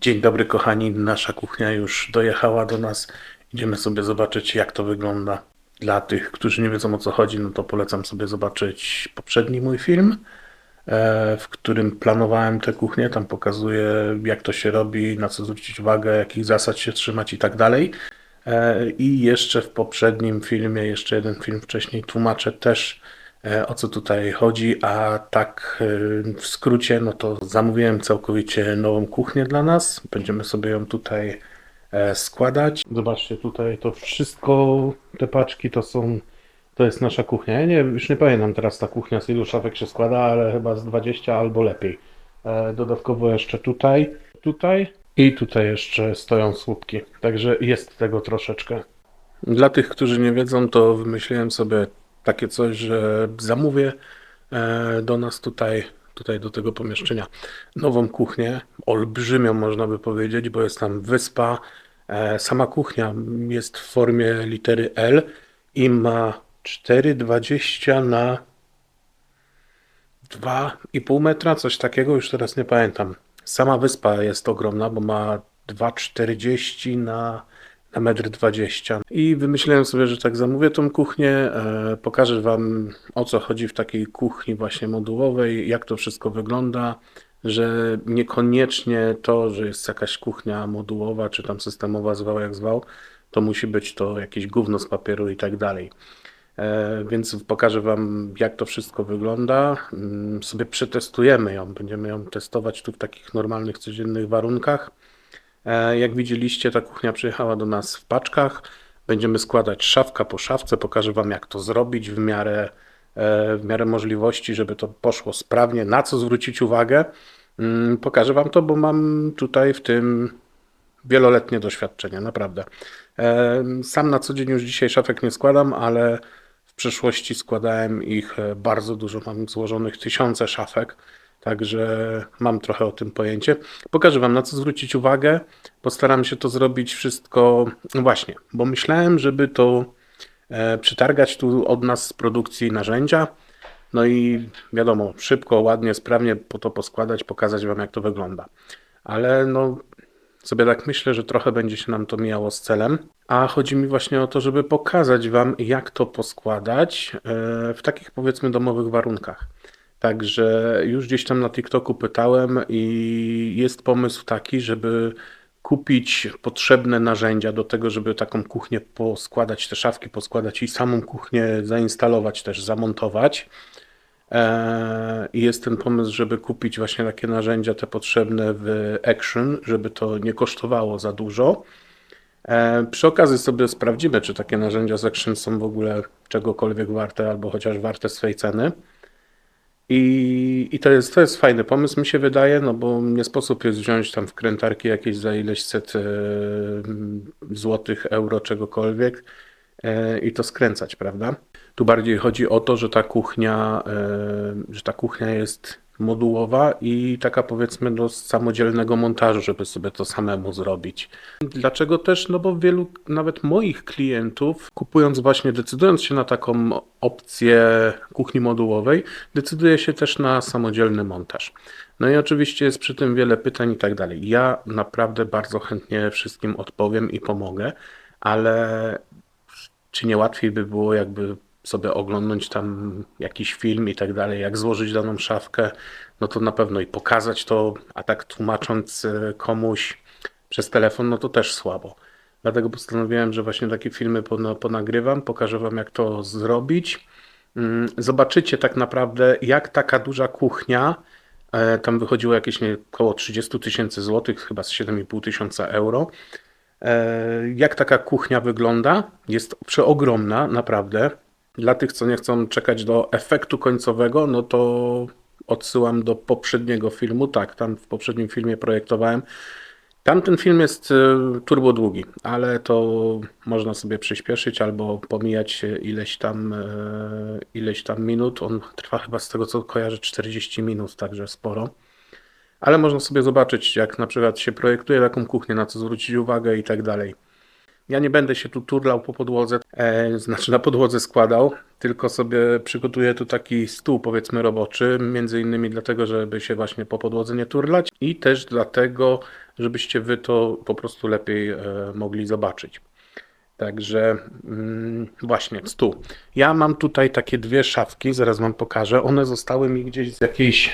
Dzień dobry kochani, nasza kuchnia już dojechała do nas. Idziemy sobie zobaczyć jak to wygląda. Dla tych, którzy nie wiedzą o co chodzi, no to polecam sobie zobaczyć poprzedni mój film, e, w którym planowałem tę kuchnię. Tam pokazuję jak to się robi, na co zwrócić uwagę, jakich zasad się trzymać i tak dalej. E, I jeszcze w poprzednim filmie, jeszcze jeden film wcześniej tłumaczę też o co tutaj chodzi, a tak e, w skrócie, no to zamówiłem całkowicie nową kuchnię dla nas. Będziemy sobie ją tutaj e, składać. Zobaczcie tutaj to wszystko, te paczki to są, to jest nasza kuchnia. Ja nie, już nie pamiętam teraz ta kuchnia z ilu szafek się składa, ale chyba z 20 albo lepiej. E, Dodatkowo jeszcze tutaj, tutaj i tutaj jeszcze stoją słupki. Także jest tego troszeczkę. Dla tych, którzy nie wiedzą, to wymyśliłem sobie takie coś, że zamówię e, do nas tutaj, tutaj do tego pomieszczenia nową kuchnię, olbrzymią można by powiedzieć, bo jest tam wyspa. E, Sama kuchnia jest w formie litery L i ma 4,20 na 2,5 metra, coś takiego, już teraz nie pamiętam. Sama wyspa jest ogromna, bo ma 2,40 na, na 1,20 m. I wymyśliłem sobie, że tak zamówię tą kuchnię, e, pokażę Wam o co chodzi w takiej kuchni właśnie modułowej, jak to wszystko wygląda, że niekoniecznie to, że jest jakaś kuchnia modułowa, czy tam systemowa, zwał jak zwał, to musi być to jakieś gówno z papieru i tak dalej. E, Więc pokażę Wam, jak to wszystko wygląda. Mm, Sobie przetestujemy ją. Będziemy ją testować tu w takich normalnych, codziennych warunkach. E, Jak widzieliście, ta kuchnia przyjechała do nas w paczkach. Będziemy składać szafka po szafce. Pokażę Wam, jak to zrobić w miarę, e, w miarę możliwości, żeby to poszło sprawnie. Na co zwrócić uwagę? Mm, Pokażę Wam to, bo mam tutaj w tym wieloletnie doświadczenie, naprawdę. E, Sam na co dzień już dzisiaj szafek nie składam, ale w przeszłości składałem ich bardzo dużo. Mam złożonych tysiące szafek, także mam trochę o tym pojęcie. Pokażę Wam na co zwrócić uwagę. Postaram się to zrobić wszystko no właśnie, bo myślałem, żeby to e, przytargać tu od nas z produkcji narzędzia. No i wiadomo, szybko, ładnie, sprawnie po to poskładać, pokazać Wam jak to wygląda. Ale no, sobie tak myślę, że trochę będzie się nam to mijało z celem, a chodzi mi właśnie o to, żeby pokazać Wam, jak to poskładać e, w takich powiedzmy domowych warunkach. Także już gdzieś tam na TikToku pytałem i jest pomysł taki, żeby kupić potrzebne narzędzia do tego, żeby taką kuchnię poskładać, te szafki poskładać i samą kuchnię zainstalować też, zamontować. Eee, I jest ten pomysł, żeby kupić właśnie takie narzędzia, te potrzebne w Action, żeby to nie kosztowało za dużo. Eee, Przy okazji sobie sprawdzimy, czy takie narzędzia z Action są w ogóle czegokolwiek warte, albo chociaż warte swej ceny. I, i to jest, to jest fajny pomysł, mi się wydaje, no bo nie sposób jest wziąć tam wkrętarki jakieś za ileś set e, złotych, euro, czegokolwiek e, i to skręcać, prawda? Tu bardziej chodzi o to, że ta kuchnia, e, że ta kuchnia jest modułowa i taka powiedzmy do samodzielnego montażu, żeby sobie to samemu zrobić. Dlaczego też? No bo wielu nawet moich klientów, kupując właśnie, decydując się na taką opcję kuchni modułowej, decyduje się też na samodzielny montaż. No i oczywiście jest przy tym wiele pytań i tak dalej. Ja naprawdę bardzo chętnie wszystkim odpowiem i pomogę, ale czy nie łatwiej by było jakby sobie oglądnąć tam jakiś film i tak dalej, jak złożyć daną szafkę, no to na pewno i pokazać to, a tak tłumacząc e, komuś przez telefon, no to też słabo. Dlatego postanowiłem, że właśnie takie filmy pona- ponagrywam, pokażę Wam jak to zrobić. Mm, Zobaczycie tak naprawdę, jak taka duża kuchnia, e, tam wychodziło jakieś nie, około 30 tysięcy złotych, chyba z 7,5 tysiąca euro. E, Jak taka kuchnia wygląda? Jest przeogromna, naprawdę. Dla tych, co nie chcą czekać do efektu końcowego, no to odsyłam do poprzedniego filmu. Tak, tam w poprzednim filmie projektowałem. Tamten film jest e, turbo długi, ale to można sobie przyspieszyć albo pomijać ileś tam, e, ileś tam minut. On trwa chyba z tego co kojarzę 40 minut, także sporo. Ale można sobie zobaczyć, jak na przykład się projektuje taką kuchnię, na co zwrócić uwagę i tak dalej. Ja nie będę się tu turlał po podłodze, e, znaczy na podłodze składał, tylko sobie przygotuję tu taki stół, powiedzmy, roboczy, między innymi dlatego, żeby się właśnie po podłodze nie turlać i też dlatego, żebyście wy to po prostu lepiej e, mogli zobaczyć. Także mm, właśnie, stół. Ja mam tutaj takie dwie szafki, zaraz wam pokażę. One zostały mi gdzieś z jakiejś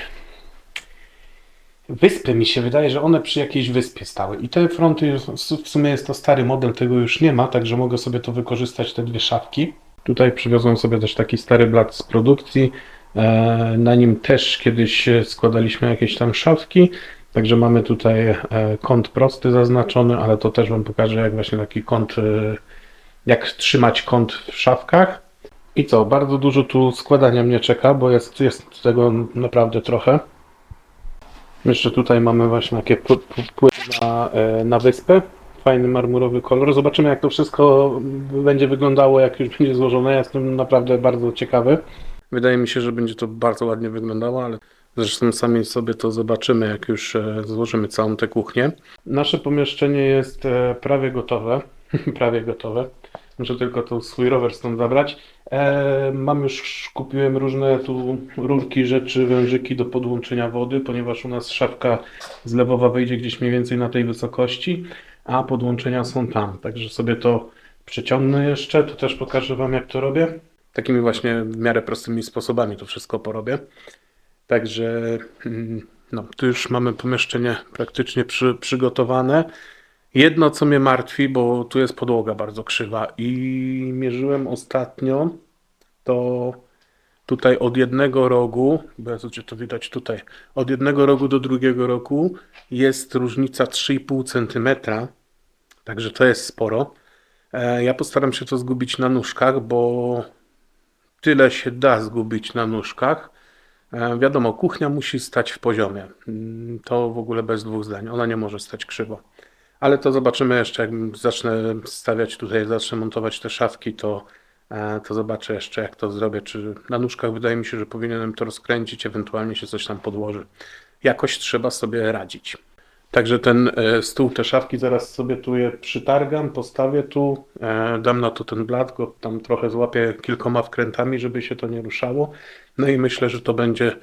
wyspy, mi się wydaje, że one przy jakiejś wyspie stały. I te fronty, w sumie jest to stary model, tego już nie ma, także mogę sobie to wykorzystać, te dwie szafki. Tutaj przywiozłem sobie też taki stary blat z produkcji. E, Na nim też kiedyś składaliśmy jakieś tam szafki. Także mamy tutaj e, kąt prosty zaznaczony, ale to też Wam pokażę, jak właśnie taki kąt, e, jak trzymać kąt w szafkach. I co, bardzo dużo tu składania mnie czeka, bo jest, jest tego naprawdę trochę. Jeszcze tutaj mamy właśnie takie pł- pł- płyty na, e, na wyspę. Fajny marmurowy kolor. Zobaczymy, jak to wszystko będzie wyglądało, jak już będzie złożone. Ja jestem naprawdę bardzo ciekawy. Wydaje mi się, że będzie to bardzo ładnie wyglądało, ale zresztą sami sobie to zobaczymy, jak już e, złożymy całą tę kuchnię. Nasze pomieszczenie jest e, prawie gotowe. prawie gotowe. Muszę tylko tu swój rower stąd zabrać. E, mam już, kupiłem różne tu rurki, rzeczy, wężyki do podłączenia wody, ponieważ u nas szafka zlewowa wejdzie gdzieś mniej więcej na tej wysokości, a podłączenia są tam. Także sobie to przeciągnę jeszcze, to też pokażę Wam jak to robię. Takimi właśnie w miarę prostymi sposobami to wszystko porobię. Także mm, no, tu już mamy pomieszczenie praktycznie przy, przygotowane. Jedno, co mnie martwi, bo tu jest podłoga bardzo krzywa i mierzyłem ostatnio, to tutaj od jednego rogu, ja gdzie to widać tutaj, od jednego rogu do drugiego rogu jest różnica 3,5 cm, także to jest sporo. E, Ja postaram się to zgubić na nóżkach, bo tyle się da zgubić na nóżkach. E, Wiadomo, kuchnia musi stać w poziomie. Mm, To w ogóle bez dwóch zdań. Ona nie może stać krzywo. Ale to zobaczymy jeszcze, jak zacznę stawiać tutaj, zacznę montować te szafki, to, e, to zobaczę jeszcze, jak to zrobię. Czy na nóżkach wydaje mi się, że powinienem to rozkręcić, ewentualnie się coś tam podłoży. Jakoś trzeba sobie radzić. Także ten e, stół, te szafki zaraz sobie tu je przytargam, postawię tu, e, dam na to ten blat, go tam trochę złapię kilkoma wkrętami, żeby się to nie ruszało. No i myślę, że to będzie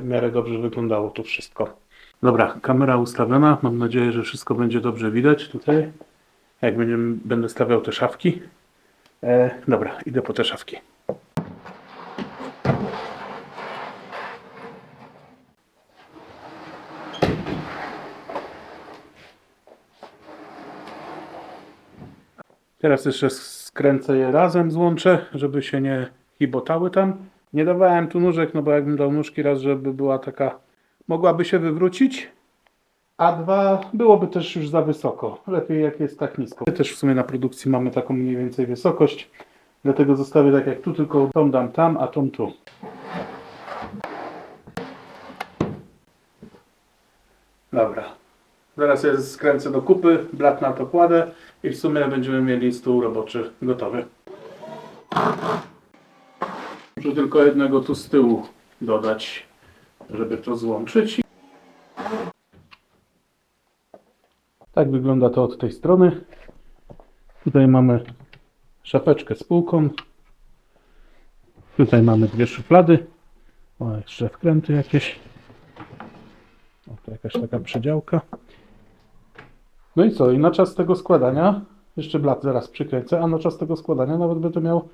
w miarę dobrze wyglądało tu wszystko. Dobra, kamera ustawiona. Mam nadzieję, że wszystko będzie dobrze widać tutaj. Jak będziemy, będę stawiał te szafki. E, dobra, idę po te szafki. Teraz jeszcze skręcę je razem, złączę, żeby się nie chibotały tam. Nie dawałem tu nóżek, no bo jakbym dał nóżki raz, żeby była taka, mogłaby się wywrócić, a dwa byłoby też już za wysoko. Lepiej jak jest tak nisko. Też w sumie na produkcji mamy taką mniej więcej wysokość, dlatego zostawię tak jak tu, tylko tą dam tam, a tą tu. Dobra. Zaraz je skręcę do kupy, blat na to kładę i w sumie będziemy mieli stół roboczy gotowy. Muszę tylko jednego tu z tyłu dodać, żeby to złączyć. Tak wygląda to od tej strony. Tutaj mamy szapeczkę z półką. Tutaj mamy dwie szuflady. O, jeszcze wkręty jakieś. O, to jakaś taka przedziałka. No i co? I na czas tego składania, jeszcze blat zaraz przykręcę, a na czas tego składania nawet będę miał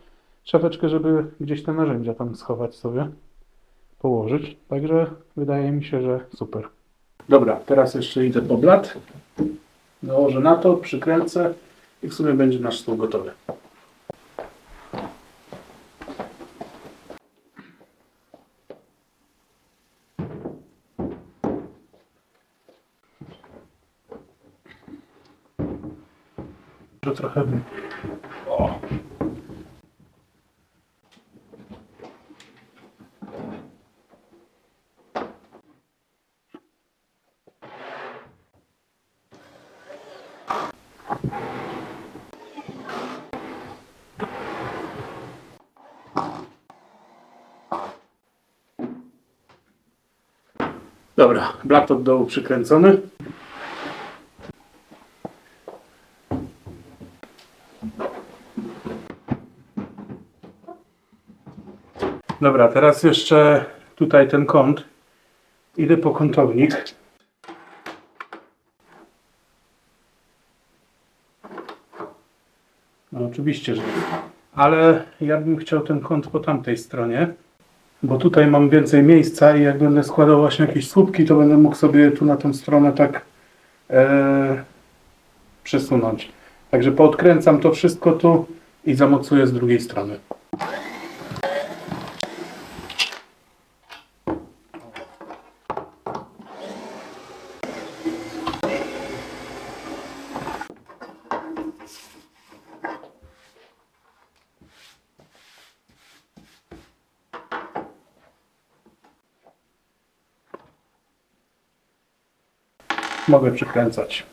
szafeczkę, żeby gdzieś te narzędzia tam schować sobie, położyć. Także wydaje mi się, że super. Dobra, teraz jeszcze idę po blat. Nałożę na to, przykręcę i w sumie będzie nasz stół gotowy. Trochę. O. Dobra, blat od dołu przykręcony. Dobra, teraz jeszcze tutaj ten kąt. Idę po kątownik. No oczywiście, że. Ale ja bym chciał ten kąt po tamtej stronie bo tutaj mam więcej miejsca i jak będę składał właśnie jakieś słupki, to będę mógł sobie tu na tą stronę tak e, przesunąć. Także poodkręcam to wszystko tu i zamocuję z drugiej strony. Mogę przykręcać.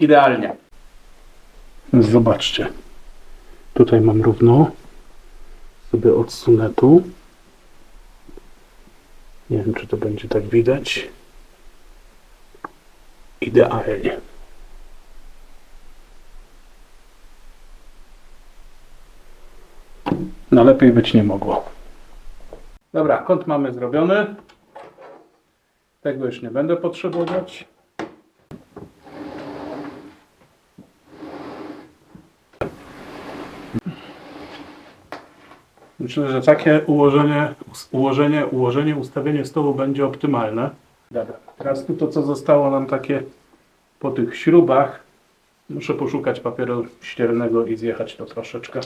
Idealnie. Zobaczcie. Tutaj mam równo. Sobie odsunę tu. Nie wiem, czy to będzie tak widać. Idealnie. No lepiej być nie mogło. Dobra, kąt mamy zrobiony. Tego już nie będę potrzebować. Myślę, że takie ułożenie, ułożenie, ułożenie, ustawienie stołu będzie optymalne. Dobra, teraz tu to, co zostało nam takie po tych śrubach, muszę poszukać papieru ściernego i zjechać to troszeczkę.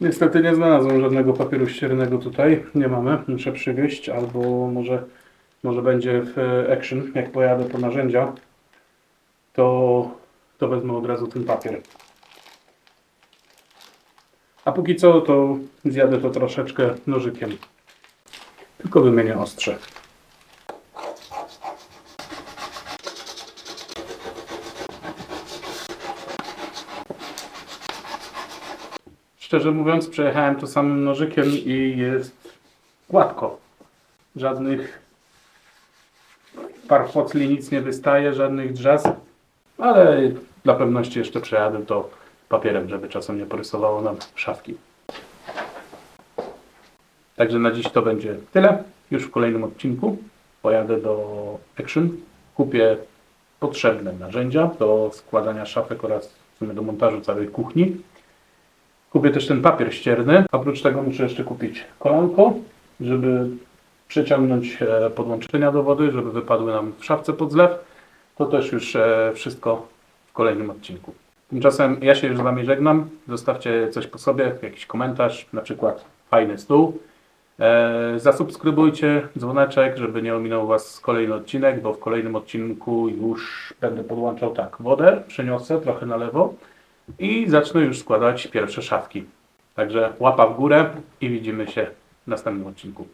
Niestety nie znalazłem żadnego papieru ściernego tutaj, nie mamy, muszę przywieźć, albo może, może będzie w Action, jak pojadę po narzędzia, to, to wezmę od razu ten papier. A póki co to zjadę to troszeczkę nożykiem. Tylko wymienię ostrze. Szczerze mówiąc, przejechałem to samym nożykiem i jest gładko. Żadnych parfocli nic nie wystaje, żadnych drzask. Ale dla pewności jeszcze przejadę to papierem, żeby czasem nie porysowało nam szafki. Także na dziś to będzie tyle. Już w kolejnym odcinku pojadę do Action, kupię potrzebne narzędzia do składania szafek oraz w sumie do montażu całej kuchni. Kupię też ten papier ścierny. Oprócz tego muszę jeszcze kupić kolanko, żeby przeciągnąć e, podłączenia do wody, żeby wypadły nam w szafce pod zlew. To też już e, wszystko w kolejnym odcinku. Tymczasem ja się już z Wami żegnam. Zostawcie coś po sobie, jakiś komentarz, na przykład fajny stół. E, zasubskrybujcie dzwoneczek, żeby nie ominął Was kolejny odcinek, bo w kolejnym odcinku już będę podłączał tak wodę, przeniosę trochę na lewo i zacznę już składać pierwsze szafki. Także łapa w górę i widzimy się w następnym odcinku.